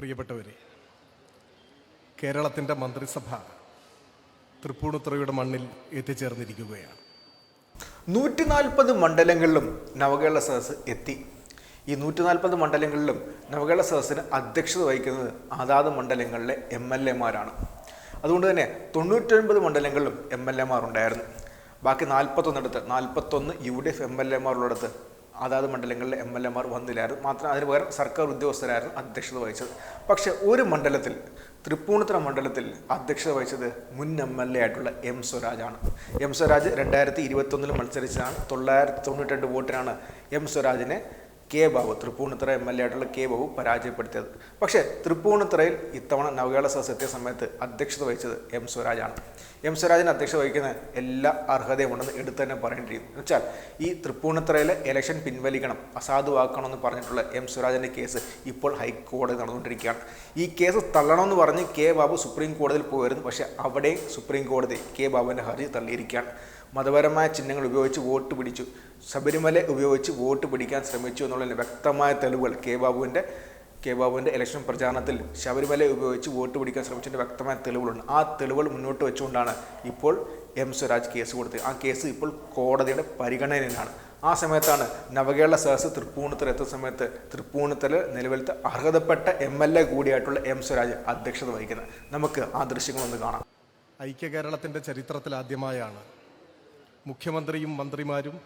പ്രിയപ്പെട്ടവരെ കേരളത്തിന്റെ മന്ത്രിസഭ തൃപ്പൂണിത്തുറയുടെ മണ്ണിൽ എത്തിച്ചേർന്നിരിക്കുകയാണ്. നൂറ്റി നാൽപ്പത് മണ്ഡലങ്ങളിലും നവകേരള സദസ്സ് എത്തി. ഈ നൂറ്റി നാൽപ്പത് മണ്ഡലങ്ങളിലും നവകേരള സദസ്സിന് അധ്യക്ഷത വഹിക്കുന്നത് അതാത് മണ്ഡലങ്ങളിലെ എം എൽ എമാരാണ്. അതുകൊണ്ട് തന്നെ തൊണ്ണൂറ്റൊൻപത് മണ്ഡലങ്ങളിലും എം എൽ എമാർ ഉണ്ടായിരുന്നു. ബാക്കി നാൽപ്പത്തൊന്നിടത്ത് നാൽപ്പത്തൊന്ന് U D F M L എമാരുള്ളിടത്ത് അതാത് മണ്ഡലങ്ങളിലെ എം എൽ എമാർ വന്നില്ലായിരുന്നു. മാത്രം അതിന് പകരം സർക്കാർ ഉദ്യോഗസ്ഥരായിരുന്നു അധ്യക്ഷത വഹിച്ചത്. പക്ഷേ ഒരു മണ്ഡലത്തിൽ തൃപ്പൂണിത്തുറ മണ്ഡലത്തിൽ അധ്യക്ഷത വഹിച്ചത് മുൻ എം എൽ എ ആയിട്ടുള്ള എം സ്വരാജാണ്. എം സ്വരാജ് രണ്ടായിരത്തി ഇരുപത്തൊന്നിൽ മത്സരിച്ചതാണ്. തൊള്ളായിരത്തി തൊണ്ണൂറ്റി രണ്ട് വോട്ടിനാണ് M സ്വരാജിനെ K Babu Tripunithura M L A ആയിട്ടുള്ള കെ ബാബു പരാജയപ്പെടുത്തിയത്. പക്ഷേ തൃപ്പൂണിത്തറയിൽ ഇത്തവണ നവകേരള സദസ് എത്തിയ സമയത്ത് അധ്യക്ഷത വഹിച്ചത് എം സ്വരാജാണ്. എം സ്വരാജിന് അധ്യക്ഷത വഹിക്കുന്ന എല്ലാ അർഹതയും ഉണ്ടെന്ന് എടുത്തു തന്നെ പറയേണ്ടി എന്ന് വെച്ചാൽ ഈ തൃപ്പൂണിത്തറയിലെ ഇലക്ഷൻ പിൻവലിക്കണം അസാധുവാക്കണമെന്ന് പറഞ്ഞിട്ടുള്ള എം സ്വരാജിന്റെ കേസ് ഇപ്പോൾ ഹൈക്കോടതി നടന്നുകൊണ്ടിരിക്കുകയാണ്. ഈ കേസ് തള്ളണമെന്ന് പറഞ്ഞ് കെ ബാബു സുപ്രീം കോടതിയിൽ പോയിരുന്നു. പക്ഷേ അവിടെ സുപ്രീം കോടതി കെ ബാബുവിന്റെ ഹർജി തള്ളിയിരിക്കുകയാണ്. മതപരമായ ചിഹ്നങ്ങൾ ഉപയോഗിച്ച് വോട്ട് പിടിച്ചു. ശബരിമല ഉപയോഗിച്ച് വോട്ട് പിടിക്കാൻ ശ്രമിച്ചു എന്നുള്ള വ്യക്തമായ തെളിവുകൾ കെ ബാബുവിന്റെ കെ ബാബുവിന്റെ ഇലക്ഷൻ പ്രചാരണത്തിൽ ശബരിമല ഉപയോഗിച്ച് വോട്ട് പിടിക്കാൻ ശ്രമിച്ചതിന്റെ വ്യക്തമായ തെളിവുകളുണ്ട്. ആ തെളിവുകൾ മുന്നോട്ട് വെച്ചുകൊണ്ടാണ് ഇപ്പോൾ എം സ്വരാജ് കേസ് കൊടുത്തത്. ആ കേസ് ഇപ്പോൾ കോടതിയുടെ പരിഗണനയിലാണ്. ആ സമയത്താണ് നവകേരള സദസ് തൃപ്പൂണിത്തൽ എത്തുന്ന സമയത്ത് തൃപ്പൂണിത്തൽ നിലവിലത്തെ അർഹതപ്പെട്ട എം എൽ എ കൂടിയായിട്ടുള്ള എം സ്വരാജ് അധ്യക്ഷത വഹിക്കുന്നത്. നമുക്ക് ആ ദൃശ്യങ്ങളൊന്ന് കാണാം. ഐക്യ കേരളത്തിന്റെ ചരിത്രത്തിൽ ആദ്യമായാണ് മുഖ്യമന്ത്രിയും മന്ത്രിമാരും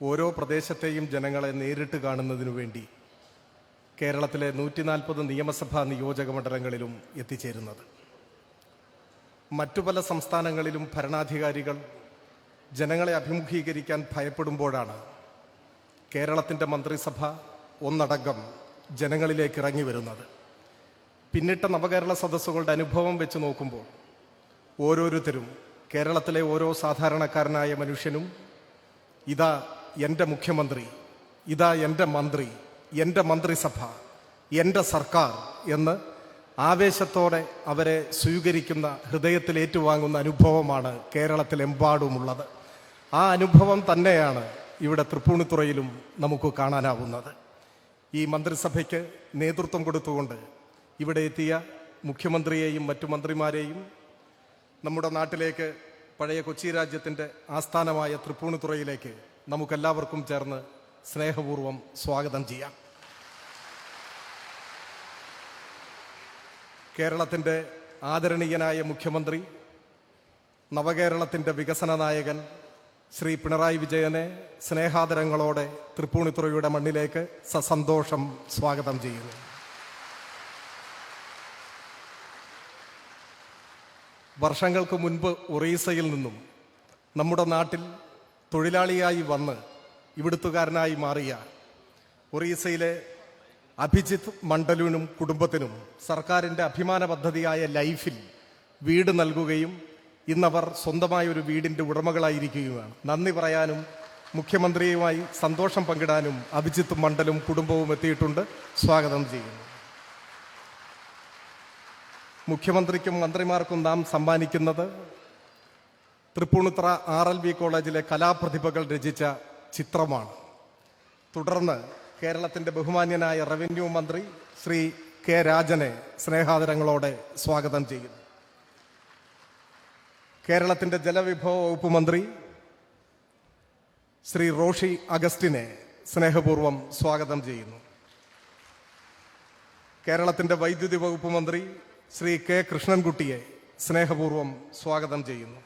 ഓരോ പ്രദേശത്തെയും ജനങ്ങളെ നേരിട്ട് കാണുന്നതിനു വേണ്ടി കേരളത്തിലെ നൂറ്റി നാൽപ്പത് നിയമസഭാ നിയോജക മണ്ഡലങ്ങളിലും എത്തിച്ചേരുന്നത്. മറ്റു പല സംസ്ഥാനങ്ങളിലും ഭരണാധികാരികൾ ജനങ്ങളെ അഭിമുഖീകരിക്കാൻ ഭയപ്പെടുമ്പോഴാണ് കേരളത്തിന്റെ മന്ത്രിസഭ ഒന്നടങ്കം ജനങ്ങളിലേക്ക് ഇറങ്ങി വരുന്നത്. പിന്നിട്ട നവകേരള സദസ്സുകളുടെ അനുഭവം വെച്ച് നോക്കുമ്പോൾ ഓരോരുത്തരും കേരളത്തിലെ ഓരോ സാധാരണക്കാരനായ മനുഷ്യനും ഇതാ എന്റെ മുഖ്യമന്ത്രി ഇതാ എന്റെ മന്ത്രി എന്റെ മന്ത്രിസഭ എന്റെ സർക്കാർ എന്ന് ആവേശത്തോടെ അവരെ സ്വീകരിക്കുന്ന ഹൃദയത്തിൽ ഏറ്റുവാങ്ങുന്ന അനുഭവമാണ് കേരളത്തിലെമ്പാടുമുള്ളത്. ആ അനുഭവം തന്നെയാണ് ഇവിടെ തൃപ്പൂണിത്തുറയിലും നമുക്ക് കാണാനാവുന്നത്. ഈ മന്ത്രിസഭയ്ക്ക് നേതൃത്വം കൊടുത്തുകൊണ്ട് ഇവിടെ എത്തിയ മുഖ്യമന്ത്രിയെയും മറ്റു മന്ത്രിമാരെയും നമ്മുടെ നാട്ടിലേക്ക് പഴയ കൊച്ചി രാജ്യത്തിന്റെ ആസ്ഥാനമായ തൃപ്പൂണിത്തുറയിലേക്ക് നമുക്കെല്ലാവർക്കും ചേർന്ന് സ്നേഹപൂർവം സ്വാഗതം ചെയ്യാം. കേരളത്തിന്റെ ആദരണീയനായ മുഖ്യമന്ത്രി നവകേരളത്തിന്റെ വികസന നായകൻ ശ്രീ പിണറായി വിജയനെ സ്നേഹാദരങ്ങളോടെ തൃപ്പൂണിത്തുറയുടെ മണ്ണിലേക്ക് സസന്തോഷം സ്വാഗതം ചെയ്യുന്നു. വർഷങ്ങൾക്ക് മുൻപ് ഒറീസയിൽ നിന്നും നമ്മുടെ നാട്ടിൽ തൊഴിലാളിയായി വന്ന് ഇവിടുത്തുകാരനായി മാറിയ ഒറീസയിലെ അഭിജിത്ത് മണ്ഡലിനും കുടുംബത്തിനും സർക്കാരിന്റെ അഭിമാന പദ്ധതിയായ ലൈഫിൽ വീട് നൽകുകയും ഇന്നവർ സ്വന്തമായ ഒരു വീടിന്റെ ഉടമകളായിരിക്കുകയുമാണ് നന്ദി പറയാനും മുഖ്യമന്ത്രിയുമായി സന്തോഷം പങ്കിടാനും അഭിജിത്ത് മണ്ഡലും കുടുംബവും എത്തിയിട്ടുണ്ട്. സ്വാഗതം ചെയ്യുന്നു. മുഖ്യമന്ത്രിക്കും മന്ത്രിമാർക്കും നാം സമ്മാനിക്കുന്നത് തൃപ്പൂണിത്തറ ആർ എൽ വി കോളേജിലെ കലാപ്രതിഭകൾ രചിച്ച ചിത്രമാണ്. തുടർന്ന് കേരളത്തിന്റെ ബഹുമാന്യനായ റവന്യൂ മന്ത്രി ശ്രീ കെ രാജനെ സ്നേഹാദരങ്ങളോടെ സ്വാഗതം ചെയ്യുന്നു. കേരളത്തിന്റെ ജലവിഭവ വകുപ്പ് മന്ത്രി ശ്രീ റോഷി അഗസ്റ്റിനെ സ്നേഹപൂർവം സ്വാഗതം ചെയ്യുന്നു. കേരളത്തിന്റെ വൈദ്യുതി വകുപ്പ് മന്ത്രി ശ്രീ കെ കൃഷ്ണൻകുട്ടിയെ സ്നേഹപൂർവം സ്വാഗതം ചെയ്യുന്നു.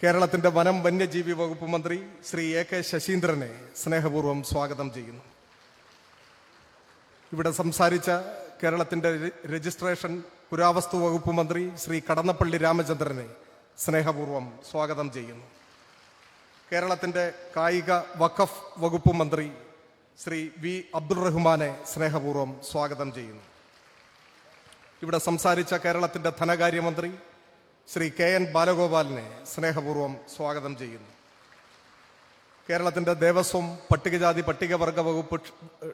കേരളത്തിന്റെ വനം വന്യജീവി വകുപ്പ് മന്ത്രി ശ്രീ എ കെ ശശീന്ദ്രനെ സ്നേഹപൂർവം സ്വാഗതം ചെയ്യുന്നു. ഇവിടെ സംസാരിച്ച കേരളത്തിന്റെ രജിസ്ട്രേഷൻ പുരാവസ്തു വകുപ്പ് മന്ത്രി ശ്രീ കടന്നപ്പള്ളി രാമചന്ദ്രനെ സ്നേഹപൂർവം സ്വാഗതം ചെയ്യുന്നു. കേരളത്തിന്റെ കായിക വഖഫ് വകുപ്പ് മന്ത്രി ശ്രീ വി അബ്ദുൾ റഹ്മാനെ സ്നേഹപൂർവം സ്വാഗതം ചെയ്യുന്നു. ഇവിടെ സംസാരിച്ച കേരളത്തിന്റെ ധനകാര്യമന്ത്രി ശ്രീ കെ എൻ ബാലഗോപാലിനെ സ്നേഹപൂർവം സ്വാഗതം ചെയ്യുന്നു. കേരളത്തിന്റെ ദേവസ്വം പട്ടികജാതി പട്ടികവർഗ വകുപ്പ്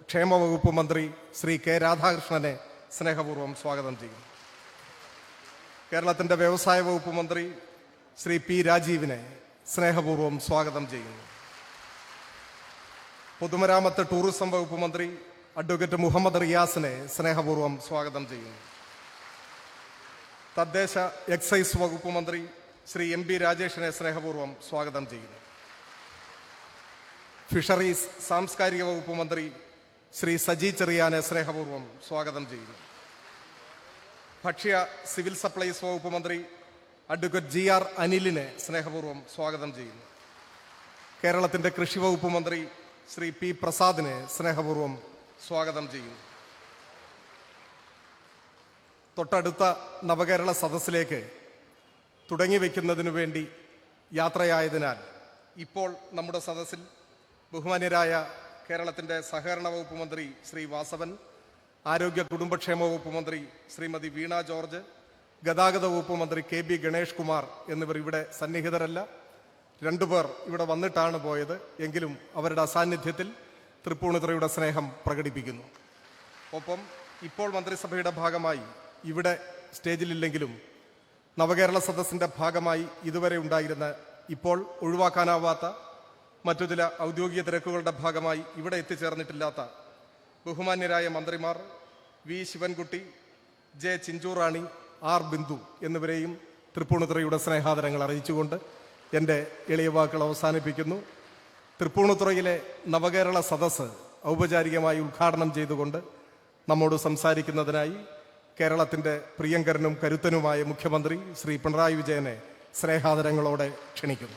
ക്ഷേമ വകുപ്പ് മന്ത്രി ശ്രീ കെ രാധാകൃഷ്ണനെ സ്നേഹപൂർവം സ്വാഗതം ചെയ്യുന്നു. കേരളത്തിന്റെ വ്യവസായ വകുപ്പ് മന്ത്രി ശ്രീ പി രാജീവിനെ സ്നേഹപൂർവം സ്വാഗതം ചെയ്യുന്നു. പൊതുമരാമത്ത് ടൂറിസം വകുപ്പ് മന്ത്രി അഡ്വക്കേറ്റ് മുഹമ്മദ് റിയാസിനെ സ്നേഹപൂർവം സ്വാഗതം ചെയ്യുന്നു. തദ്ദേശ എക്സൈസ് വകുപ്പ് മന്ത്രി ശ്രീ എം പി രാജേഷിനെ സ്നേഹപൂർവം സ്വാഗതം ചെയ്യുന്നു. ഫിഷറീസ് സാംസ്കാരിക വകുപ്പ് മന്ത്രി ശ്രീ സജി ചെറിയാനെ സ്നേഹപൂർവം സ്വാഗതം ചെയ്യുന്നു. ഭക്ഷ്യ സിവിൽ സപ്ലൈസ് വകുപ്പ് മന്ത്രി അഡ്വക്കേറ്റ് ജി ആർ അനിലിനെ സ്നേഹപൂർവം സ്വാഗതം ചെയ്യുന്നു. കേരളത്തിന്റെ കൃഷി വകുപ്പ് മന്ത്രി ശ്രീ പി പ്രസാദിനെ സ്നേഹപൂർവം സ്വാഗതം ചെയ്യുന്നു. തൊട്ടടുത്ത നവകേരള സദസ്സിലേക്ക് തുടങ്ങി വയ്ക്കുന്നതിനു വേണ്ടി യാത്രയായതിനാൽ ഇപ്പോൾ നമ്മുടെ സദസ്സിൽ ബഹുമാന്യരായ കേരളത്തിന്റെ സഹകരണ വകുപ്പ് മന്ത്രി ശ്രീ വാസവൻ ആരോഗ്യ കുടുംബക്ഷേമ വകുപ്പ് മന്ത്രി ശ്രീമതി വീണ ജോർജ് ഗതാഗത വകുപ്പ് മന്ത്രി കെ ബി ഗണേഷ് കുമാർ എന്നിവർ ഇവിടെ സന്നിഹിതരല്ല. രണ്ടുപേർ ഇവിടെ വന്നിട്ടാണ് പോയത്. എങ്കിലും അവരുടെ അസാന്നിധ്യത്തിൽ തൃപ്പൂണിത്തുറയുടെ സ്നേഹം പ്രകടിപ്പിക്കുന്നു. ഒപ്പം ഇപ്പോൾ മന്ത്രിസഭയുടെ ഭാഗമായി ഇവിടെ സ്റ്റേജിലില്ലെങ്കിലും നവകേരള സദസ്സിന്റെ ഭാഗമായി ഇതുവരെ ഉണ്ടായിരുന്ന ഇപ്പോൾ ഒഴിവാക്കാനാവാത്ത മറ്റു ചില ഔദ്യോഗിക തിരക്കുകളുടെ ഭാഗമായി ഇവിടെ എത്തിച്ചേർന്നിട്ടില്ലാത്ത ബഹുമാന്യരായ മന്ത്രിമാർ V Sivankutty J Chinchurani R Bindu എന്നിവരെയും തൃപ്പൂണിത്തുറയുടെ സ്നേഹാദരങ്ങൾ അറിയിച്ചുകൊണ്ട് എന്റെ എളിയ വാക്കുകൾ അവസാനിപ്പിക്കുന്നു. തൃപ്പൂണിത്തുറയിലെ നവകേരള സദസ്സ് ഔപചാരികമായി ഉദ്ഘാടനം ചെയ്തുകൊണ്ട് നമ്മോട് സംസാരിക്കുന്നതിനായി കേരളത്തിന്റെ പ്രിയങ്കരനും കരുത്തനുമായ മുഖ്യമന്ത്രി ശ്രീ പിണറായി വിജയനെ സ്നേഹാദരങ്ങളോടെ ക്ഷണിക്കുന്നു.